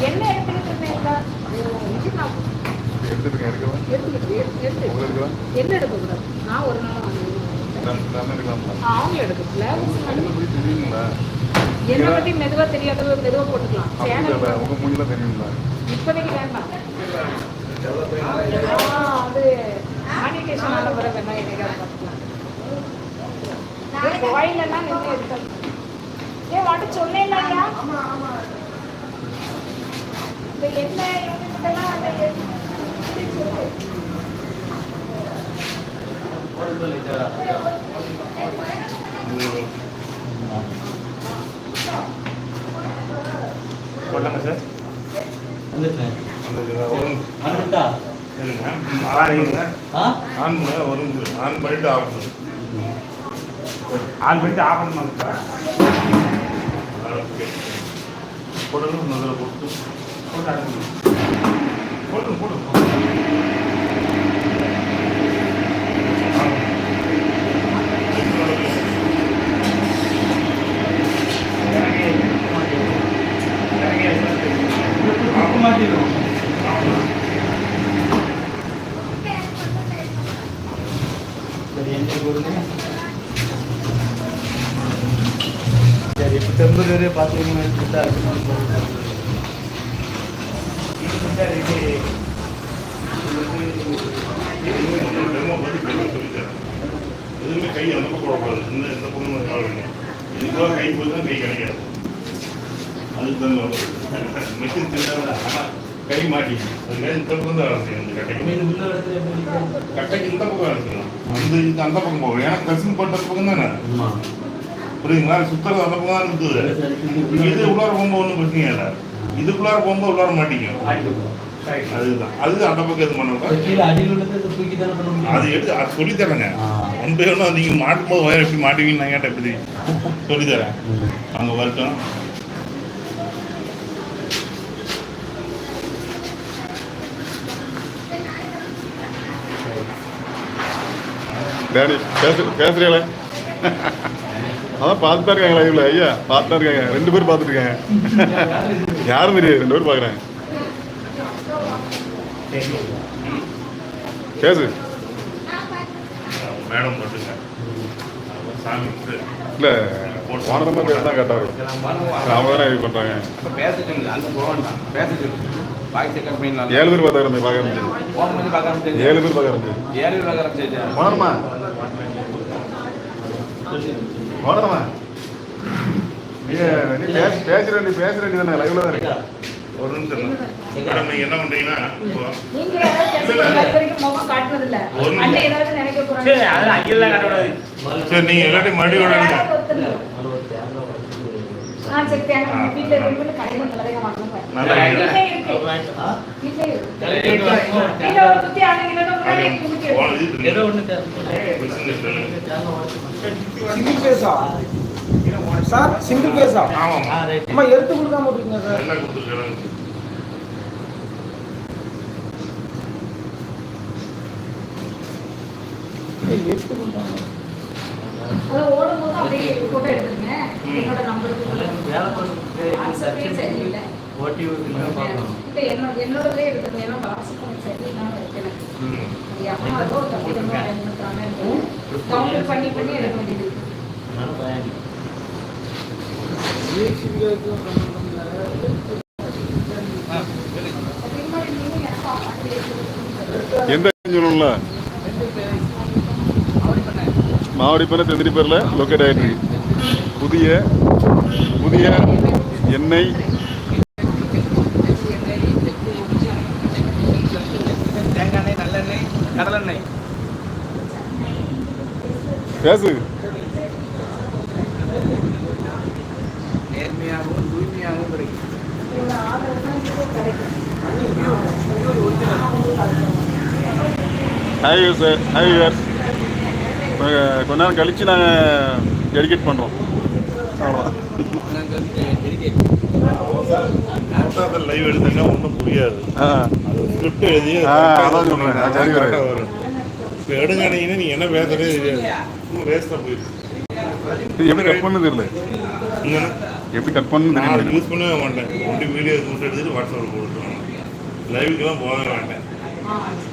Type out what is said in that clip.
என்ன எடுத்துக்கிட்டு இருந்தீங்களா என்ன எடுக்கக்கூடாது நான் ஒரு நாள் அவங்க எடுக்கல என்ன பத்தி மெதுவா மெதுவா போட்டுக்கலாம் சேனல் இப்போதைக்கு வேண்டாம் வர வேணாம் கோயிலெல்லாம் நின்று எடுத்தது ஏன் வாட்ட சொன்னேன் அந்த எண்ணெய் போட்டாங்க சார். வந்துட்டேன். வந்துட்டா? ஆன் வரும் ஆன் பண்ணிட்டு ஆஃப் பண்ணு ஆன் பண்ணிட்டு ஆஃப் பண்ணாங்க சார் ஓகே போடணும் முதல்ல போட்டு போட்டு ஆரம்பிங்க போட்டு போட்டு மாட்டிடும் இப்போ டெம்பரரி பார்த்தீங்கன்னா இப்படிதான் இருக்கணும் எதுவுமே கை அந்த பக்கம் போடக்கூடாது இந்த பக்கம் காவலுங்க இதுக்காக கை போய் தான் கை கிடைக்காது அதுக்கு தான் மிஷின் ஆனால் கை மாட்டி அதுக்காக இந்த பக்கம் தான் ஆரம்பிக்கணும் இந்த கட்டைக்கு இந்த பக்கம் ஆரம்பிக்கணும் அந்த இந்த அந்த பக்கம் போகும் ஏன்னா கசின் போட்ட பக்கம் தானே? ஆமா புரியுதுங்களா? சுத்தறது அந்த பக்கம் தான் இருக்குது. இது உள்ளார போகும்போது ஒன்றும் பிரச்சனை இல்லை. இதுக்குள்ளார போகும்போது உள்ளார மாட்டிக்கும். அதுதான். அது அந்த பக்கம் இது அது எடுத்து அது சொல்லித்தரேங்க. ஆ. ஒன் பை ஒன்று நீங்கள் மாட்டும்போது வயர் எப்படி மாட்டுவீங்கன்னு நான் கேட்டேன் எப்படி? சொல்லித்தரேன். அங்கே வரட்டும். டேடி பேச பேசுறீங்களே அதான் பார்த்து தான் இருக்காங்களா இவ்வளோ ஐயா பார்த்து தான் இருக்காங்க. ரெண்டு பேரும் பார்த்துட்டு இருக்காங்க. யாரும் தெரியாது? ரெண்டு பேரும் பார்க்குறேன். பேசு. மேடம் மட்டுங்க. சாமி. இல்லை பேர் தான் கேட்டார். அவங்க தானே இது பண்ணுறாங்க ஏழு பேர் பார்க்க ஆரம்பிச்சது போன் பண்ணி பார்க்க ஆரம்பிச்சு ஏழு பேர் பார்க்க ஆரம்பிச்சது ஏழு பேர் பார்க்க ஆரம்பிச்சு வானரமா வானரமா நீ நீ பேச பேசுற நீ பேசுற வேண்டியது தானே லைவ்ல தான் இருக்கு. ஒரு நிமிஷம். மேடம் என்ன நீங்க நீங்கள் எல்லாத்தையும் மறுபடியும் சரி. சிங்கிள் பேஸா சார். சிங்கிள் பேஸா ஆமாம் ஆ? ரைட். அம்மா எடுத்து கொடுக்காம இருக்கீங்க சார். என்ன கொடுத்துருக்காங்க. எடுத்து கொடுக்காம. அதை ஓடும்போது அப்படியே போட்டோ எடுத்துருங்க என்னோட நம்பருக்கு வேலை பண்ணுறது வாட்ஸ்அப்பே சரியில்லை. ஓட்டி பார்க்கணும். இல்ல என்னோட என்னோடதே எடுத்துருங்க ஏன்னா வாட்ஸ்அப் சரியில்லாம இருக்கு எனக்கு. ம். அது அம்மா ஏதோ ஒரு தப்பு தப்பா பயன்படுத்துறாங்க டவுன்லோட் பண்ணி பண்ணி எடுக்க வேண்டியது. இருக்கு. அதனால பயன் அதுக்கு முன்னாடி நீங்க எனக்கு அப்படி எடுத்து எந்த சொல்லணும்ல மாவடிப்பனை தெந்திரிப்பேரில் லொக்கேட் ஆகிட்டு புதிய புதிய எண்ணெய். பேசு. நேர்மையாகவும் தூய்மையாகவும் கிடைக்கும் ஹாய் சார் ஹாய் சார் கொஞ்ச நேரம் கழித்து நாங்கள் டெடிகேட் பண்ணுறோம் லைவ் எடுத்தேன்னா ஒன்றும் புரியாது. ஸ்கிரிப்ட் எழுதி இப்போ எடுங்கானீங்கன்னா நீ என்ன பேசுறதே தெரியாது. வேஸ்ட்டாக எப்படி கட் பண்ணது இல்லை இங்கே எப்படி கட் தெரியும் யூஸ் பண்ணவே மாட்டேன். ஒன்லி வீடியோ மட்டும் எடுத்துட்டு வாட்ஸ்அப்பில் போட்டுருவாங்க லைவுக்கெல்லாம் போகவே மாட்டேன்.